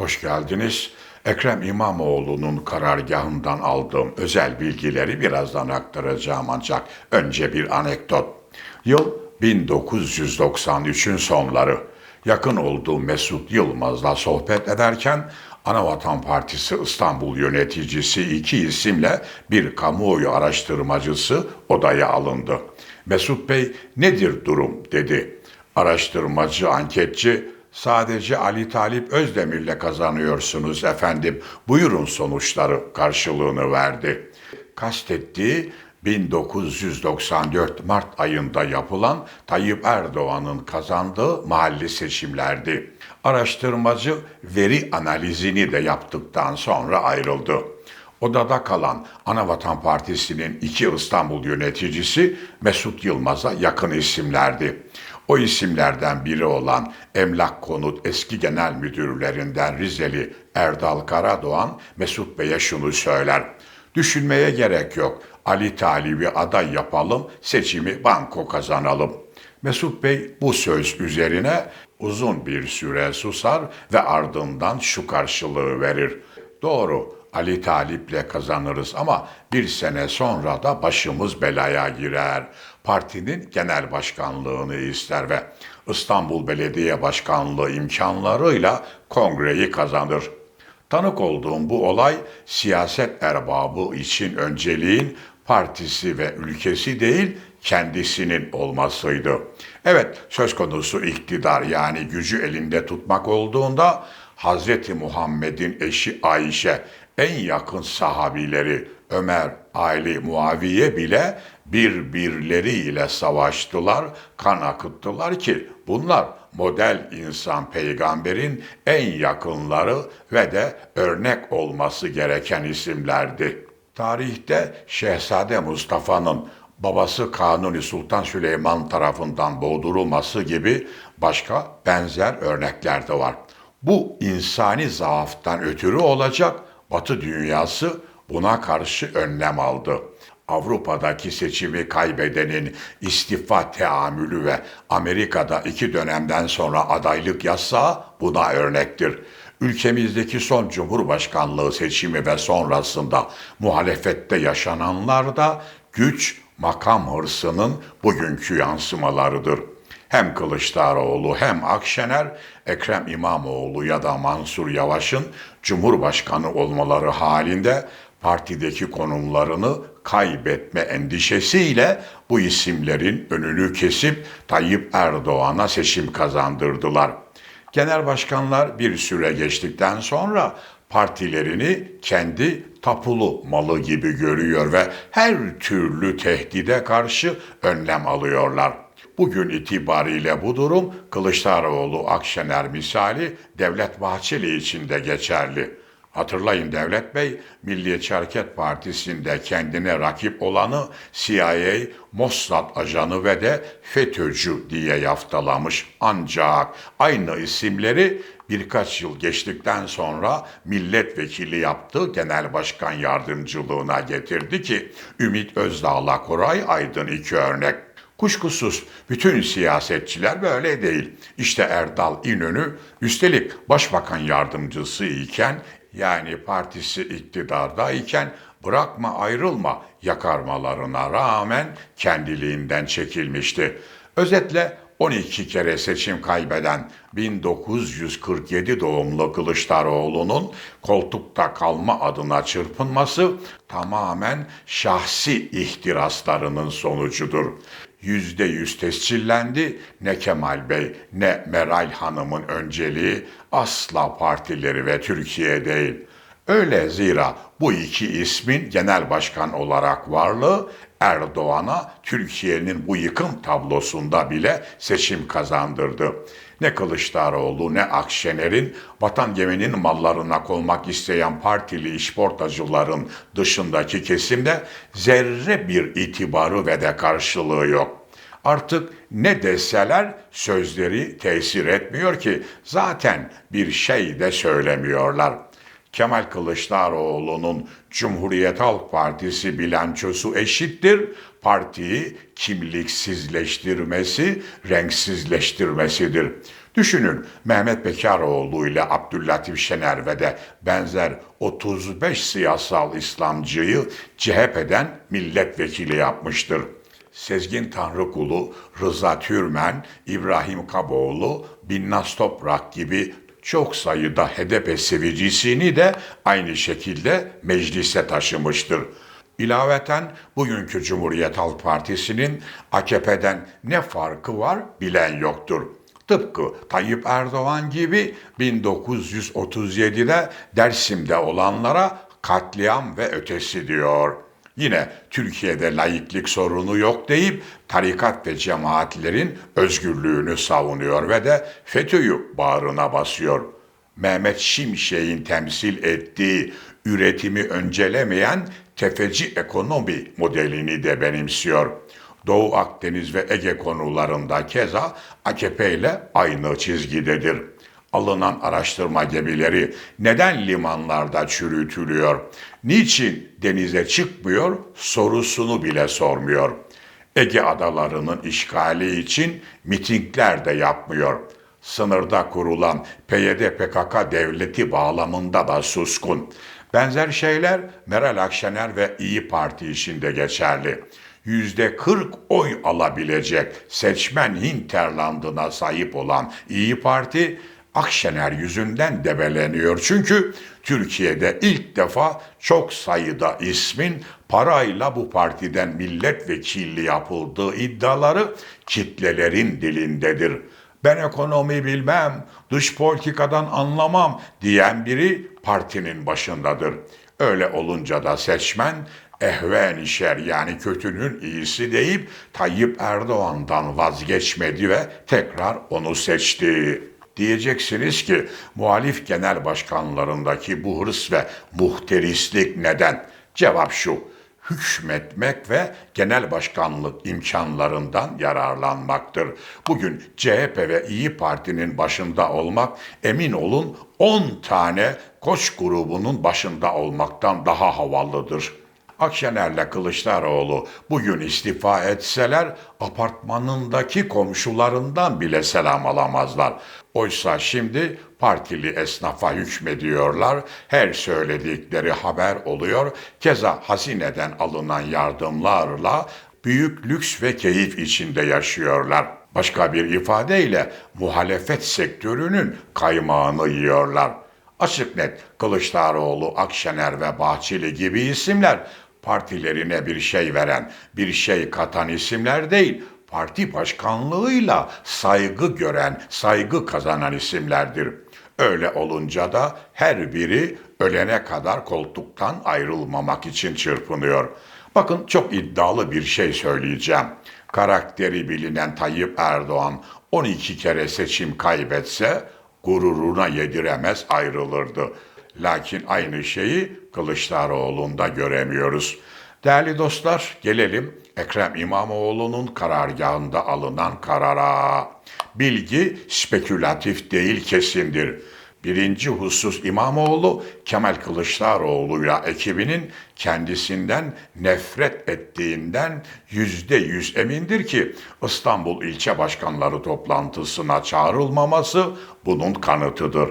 Hoş geldiniz. Ekrem İmamoğlu'nun karargahından aldığım özel bilgileri birazdan aktaracağım ancak önce bir anekdot. Yıl 1993'ün sonları. Yakın olduğum Mesut Yılmaz'la sohbet ederken Anavatan Partisi İstanbul yöneticisi iki isimle bir kamuoyu araştırmacısı odaya alındı. Mesut Bey nedir durum dedi. Araştırmacı, anketçi sadece Ali Talip Özdemir'le kazanıyorsunuz efendim. Buyurun sonuçları karşılığını verdi. Kastettiği 1994 Mart ayında yapılan Tayyip Erdoğan'ın kazandığı mahalli seçimlerdi. Araştırmacı veri analizini de yaptıktan sonra ayrıldı. Odada kalan Anavatan Partisi'nin iki İstanbul yöneticisi Mesut Yılmaz'a yakın isimlerdi. O isimlerden biri olan Emlak Konut eski genel müdürlerinden Rizeli Erdal Karadoğan Mesut Bey'e şunu söyler. Düşünmeye gerek yok. Ali Talib'i aday yapalım, seçimi banko kazanalım. Mesut Bey bu söz üzerine uzun bir süre susar ve ardından şu karşılığı verir. Doğru, Ali Talip'le kazanırız ama bir sene sonra da başımız belaya girer. Partinin genel başkanlığını ister ve İstanbul Belediye Başkanlığı imkanlarıyla kongreyi kazanır. Tanık olduğum bu olay siyaset erbabı için önceliğin partisi ve ülkesi değil kendisinin olmasıydı. Evet söz konusu iktidar yani gücü elinde tutmak olduğunda Hz. Muhammed'in eşi Ayşe en yakın sahabileri Ömer, Ali, Muaviye bile birbirleriyle savaştılar, kan akıttılar ki bunlar model insan peygamberin en yakınları ve de örnek olması gereken isimlerdi. Tarihte Şehzade Mustafa'nın babası Kanuni Sultan Süleyman tarafından boğdurulması gibi başka benzer örnekler de var. Bu insani zaaftan ötürü olacak Batı dünyası buna karşı önlem aldı. Avrupa'daki seçimi kaybedenin istifa teamülü ve Amerika'da iki dönemden sonra adaylık yasağı buna örnektir. Ülkemizdeki son cumhurbaşkanlığı seçimi ve sonrasında muhalefette yaşananlar da güç, makam hırsının bugünkü yansımalarıdır. Hem Kılıçdaroğlu hem Akşener, Ekrem İmamoğlu ya da Mansur Yavaş'ın Cumhurbaşkanı olmaları halinde partideki konumlarını kaybetme endişesiyle bu isimlerin önünü kesip Tayyip Erdoğan'a seçim kazandırdılar. Genel başkanlar bir süre geçtikten sonra partilerini kendi tapulu malı gibi görüyor ve her türlü tehdide karşı önlem alıyorlar. Bugün itibariyle bu durum Kılıçdaroğlu Akşener misali Devlet Bahçeli için de geçerli. Hatırlayın Devlet Bey, Milliyetçi Hareket Partisi'nde kendine rakip olanı CIA, Mossad ajanı ve de FETÖ'cü diye yaftalamış. Ancak aynı isimleri birkaç yıl geçtikten sonra milletvekili yaptığı genel başkan yardımcılığına getirdi ki Ümit Özdağ'la Koray Aydın iki örnek. Kuşkusuz bütün siyasetçiler böyle değil. İşte Erdal İnönü üstelik başbakan yardımcısı iken yani partisi iktidardayken bırakma ayrılma yakarmalarına rağmen kendiliğinden çekilmişti. Özetle 12 kere seçim kaybeden 1947 doğumlu Kılıçdaroğlu'nun koltukta kalma adına çırpınması tamamen şahsi ihtiraslarının sonucudur. Yüzde yüz tescillendi ne Kemal Bey ne Meral Hanım'ın önceliği asla partileri ve Türkiye değil. Öyle zira bu iki ismin genel başkan olarak varlığı Erdoğan'a Türkiye'nin bu yıkım tablosunda bile seçim kazandırdı. Ne Kılıçdaroğlu ne Akşener'in vatan geminin mallarına konmak isteyen partili işportacıların dışındaki kesimde zerre bir itibarı ve de karşılığı yok. Artık ne deseler sözleri tesir etmiyor ki zaten bir şey de söylemiyorlar. Kemal Kılıçdaroğlu'nun Cumhuriyet Halk Partisi bilançosu eşittir. Partiyi kimliksizleştirmesi, renksizleştirmesidir. Düşünün Mehmet Bekaroğlu ile Abdüllatif Şener ve de benzer 35 siyasal İslamcıyı CHP'den milletvekili yapmıştır. Sezgin Tanrıkulu, Rıza Türmen, İbrahim Kaboğlu, Binnaz Toprak gibi çok sayıda HDP sevicisini de aynı şekilde meclise taşımıştır. İlaveten bugünkü Cumhuriyet Halk Partisi'nin AKP'den ne farkı var bilen yoktur. Tıpkı Tayyip Erdoğan gibi 1937'de Dersim'de olanlara katliam ve ötesi diyor. Yine Türkiye'de laiklik sorunu yok deyip tarikat ve cemaatlerin özgürlüğünü savunuyor ve de FETÖ'yü bağrına basıyor. Mehmet Şimşek'in temsil ettiği üretimi öncelemeyen tefeci ekonomi modelini de benimsiyor. Doğu Akdeniz ve Ege konularında keza AKP ile aynı çizgidedir. Alınan araştırma gemileri neden limanlarda çürütülüyor? Niçin denize çıkmıyor sorusunu bile sormuyor. Ege adalarının işgali için mitingler de yapmıyor. Sınırda kurulan PYD-PKK devleti bağlamında da suskun. Benzer şeyler Meral Akşener ve İyi Parti işinde geçerli. Yüzde 40 oy alabilecek seçmen hinterlandına sahip olan İyi Parti Akşener yüzünden debeleniyor. Çünkü Türkiye'de ilk defa çok sayıda ismin parayla bu partiden milletvekilliği yapıldığı iddiaları kitlelerin dilindedir. Ben ekonomi bilmem, dış politikadan anlamam diyen biri partinin başındadır. Öyle olunca da seçmen ehven işer yani kötünün iyisi deyip Tayyip Erdoğan'dan vazgeçmedi ve tekrar onu seçti. Diyeceksiniz ki muhalif genel başkanlarındaki bu hırs ve muhterislik neden? Cevap şu, hükmetmek ve genel başkanlık imkanlarından yararlanmaktır. Bugün CHP ve İyi Parti'nin başında olmak emin olun 10 tane koç grubunun başında olmaktan daha havalıdır. Akşener'le Kılıçdaroğlu bugün istifa etseler apartmanındaki komşularından bile selam alamazlar. Oysa şimdi partili esnafa hükmediyorlar. Her söyledikleri haber oluyor. Keza hazineden alınan yardımlarla büyük lüks ve keyif içinde yaşıyorlar. Başka bir ifadeyle muhalefet sektörünün kaymağını yiyorlar. Açık net Kılıçdaroğlu, Akşener ve Bahçeli gibi isimler partilerine bir şey veren, bir şey katan isimler değil, parti başkanlığıyla saygı gören, saygı kazanan isimlerdir. Öyle olunca da her biri ölene kadar koltuktan ayrılmamak için çırpınıyor. Bakın çok iddialı bir şey söyleyeceğim. Karakteri bilinen Tayyip Erdoğan 12 kere seçim kaybetse gururuna yediremez ayrılırdı. Lakin aynı şeyi Kılıçdaroğlu'nda göremiyoruz. Değerli dostlar gelelim Ekrem İmamoğlu'nun karargahında alınan karara. Bilgi spekülatif değil kesindir. Birinci husus İmamoğlu, Kemal Kılıçdaroğlu'yla ekibinin kendisinden nefret ettiğinden yüzde yüz emindir ki İstanbul ilçe başkanları toplantısına çağrılmaması bunun kanıtıdır.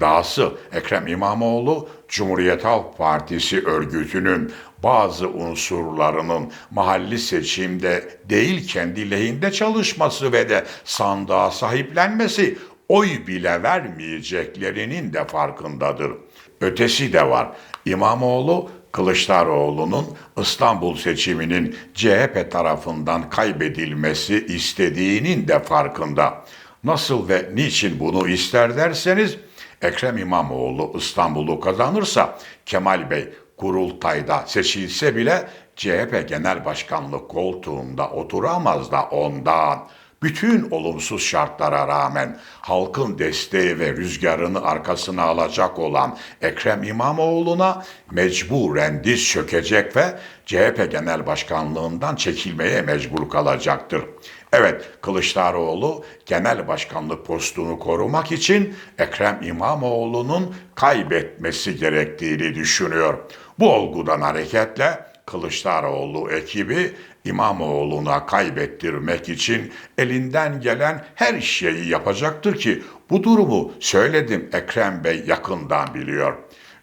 Dahası Ekrem İmamoğlu Cumhuriyet Halk Partisi örgütünün bazı unsurlarının mahalli seçimde değil kendi lehinde çalışması ve de sandığa sahiplenmesi oy bile vermeyeceklerinin de farkındadır. Ötesi de var. İmamoğlu Kılıçdaroğlu'nun İstanbul seçiminin CHP tarafından kaybedilmesi istediğinin de farkında. Nasıl ve niçin bunu ister derseniz Ekrem İmamoğlu İstanbul'u kazanırsa Kemal Bey kurultayda seçilse bile CHP Genel Başkanlık koltuğunda oturamaz da ondan. Bütün olumsuz şartlara rağmen halkın desteği ve rüzgarını arkasına alacak olan Ekrem İmamoğlu'na mecburen diz çökecek ve CHP Genel Başkanlığından çekilmeye mecbur kalacaktır. Evet, Kılıçdaroğlu genel başkanlık postunu korumak için Ekrem İmamoğlu'nun kaybetmesi gerektiğini düşünüyor. Bu olgudan hareketle Kılıçdaroğlu ekibi İmamoğlu'na kaybettirmek için elinden gelen her şeyi yapacaktır ki bu durumu söyledim Ekrem Bey yakından biliyor.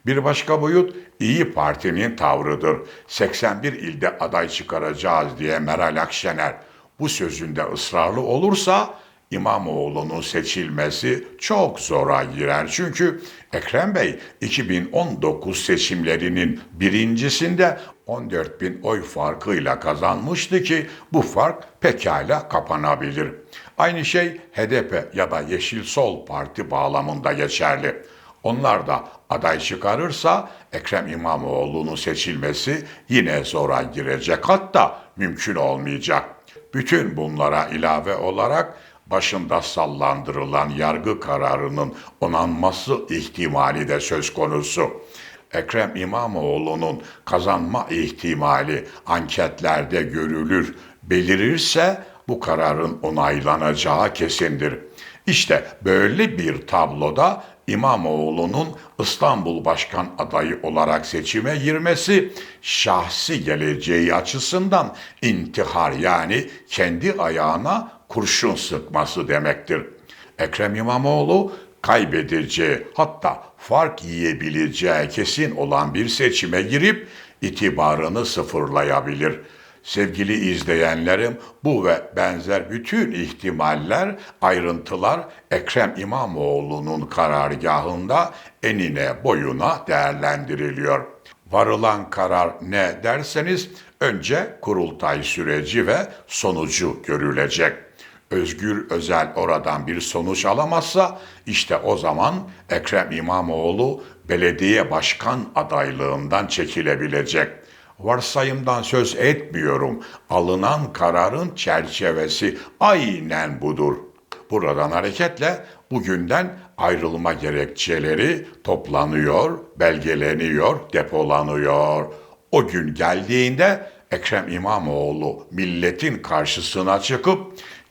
Bir başka boyut İyi Parti'nin tavrıdır. 81 ilde aday çıkaracağız diye Meral Akşener bu sözünde ısrarlı olursa İmamoğlu'nun seçilmesi çok zora girer. Çünkü Ekrem Bey 2019 seçimlerinin birincisinde 14 bin oy farkıyla kazanmıştı ki bu fark pekala kapanabilir. Aynı şey HDP ya da Yeşil Sol Parti bağlamında geçerli. Onlar da aday çıkarırsa Ekrem İmamoğlu'nun seçilmesi yine zora girecek hatta mümkün olmayacak. Bütün bunlara ilave olarak başında sallandırılan yargı kararının onanması ihtimali de söz konusu. Ekrem İmamoğlu'nun kazanma ihtimali anketlerde görülür, belirirse bu kararın onaylanacağı kesindir. İşte böyle bir tabloda İmamoğlu'nun İstanbul Başkan adayı olarak seçime girmesi şahsi geleceği açısından intihar yani kendi ayağına kurşun sıkması demektir. Ekrem İmamoğlu kaybedeceği hatta fark yiyebileceği kesin olan bir seçime girip itibarını sıfırlayabilir.'' Sevgili izleyenlerim, bu ve benzer bütün ihtimaller, ayrıntılar Ekrem İmamoğlu'nun karargahında enine boyuna değerlendiriliyor. Varılan karar ne derseniz önce kurultay süreci ve sonucu görülecek. Özgür Özel oradan bir sonuç alamazsa işte o zaman Ekrem İmamoğlu belediye başkan adaylığından çekilebilecek. Varsayımdan söz etmiyorum. Alınan kararın çerçevesi aynen budur. Buradan hareketle bugünden ayrılma gerekçeleri toplanıyor, belgeleniyor, depolanıyor. O gün geldiğinde Ekrem İmamoğlu milletin karşısına çıkıp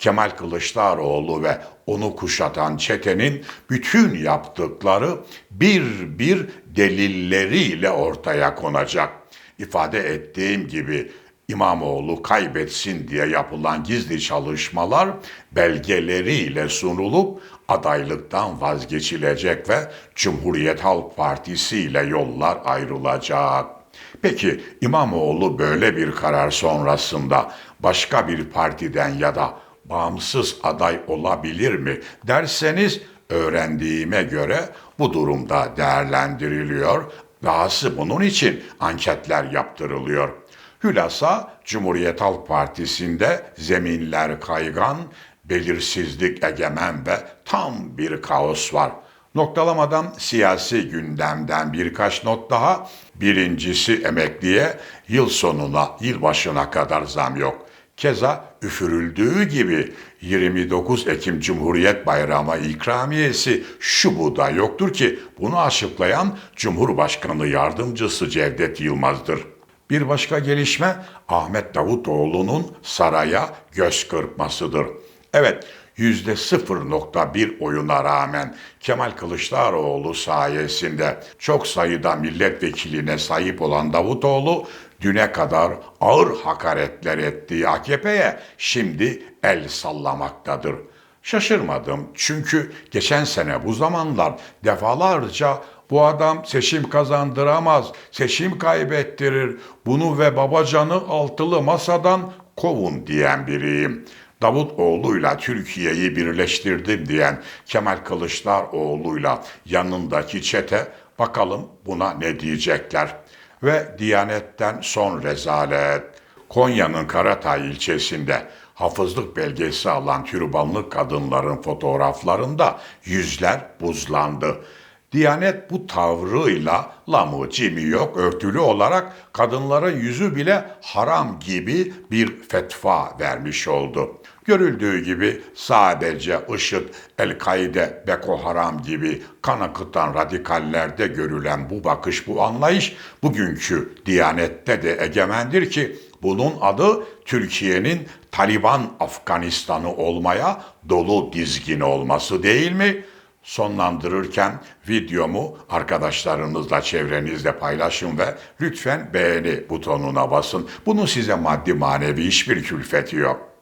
Kemal Kılıçdaroğlu ve onu kuşatan çetenin bütün yaptıkları bir bir delilleriyle ortaya konacak. İfade ettiğim gibi İmamoğlu kaybetsin diye yapılan gizli çalışmalar belgeleriyle sunulup adaylıktan vazgeçilecek ve Cumhuriyet Halk Partisi ile yollar ayrılacak. Peki İmamoğlu böyle bir karar sonrasında başka bir partiden ya da bağımsız aday olabilir mi derseniz öğrendiğime göre bu durumda değerlendiriliyor. Dahası bunun için anketler yaptırılıyor. Hülasa Cumhuriyet Halk Partisi'nde zeminler kaygan, belirsizlik egemen ve tam bir kaos var. Noktalamadan siyasi gündemden birkaç not daha. Birincisi emekliye yıl sonuna, yıl başına kadar zam yok. Keza üfürüldüğü gibi 29 Ekim Cumhuriyet Bayramı ikramiyesi şu bu da yoktur ki bunu açıklayan Cumhurbaşkanı Yardımcısı Cevdet Yılmaz'dır. Bir başka gelişme Ahmet Davutoğlu'nun saraya göz kırpmasıdır. Evet, %0.1 oyuna rağmen Kemal Kılıçdaroğlu sayesinde çok sayıda milletvekiline sahip olan Davutoğlu düne kadar ağır hakaretler ettiği AKP'ye şimdi el sallamaktadır. Şaşırmadım çünkü geçen sene bu zamanlar defalarca bu adam seçim kazandıramaz, seçim kaybettirir, bunu ve babacanı altılı masadan kovun diyen biriyim. Davutoğlu'yla Türkiye'yi birleştirdim diyen Kemal Kılıçdaroğlu'yla yanındaki çete bakalım buna ne diyecekler. Ve Diyanet'ten son rezalet. Konya'nın Karatay ilçesinde hafızlık belgesi alan türbanlı kadınların fotoğraflarında yüzler buzlandı. Diyanet bu tavrıyla lamı cimi yok örtülü olarak kadınların yüzü bile haram gibi bir fetva vermiş oldu. Görüldüğü gibi sadece IŞİD, El-Kaide, Boko Haram gibi kan akıtan radikallerde görülen bu bakış, bu anlayış bugünkü Diyanet'te de egemendir ki bunun adı Türkiye'nin Taliban Afganistan'ı olmaya dolu dizgin olması değil mi? Sonlandırırken videomu arkadaşlarınızla çevrenizde paylaşın ve lütfen beğeni butonuna basın. Bunun size maddi manevi hiçbir külfeti yok.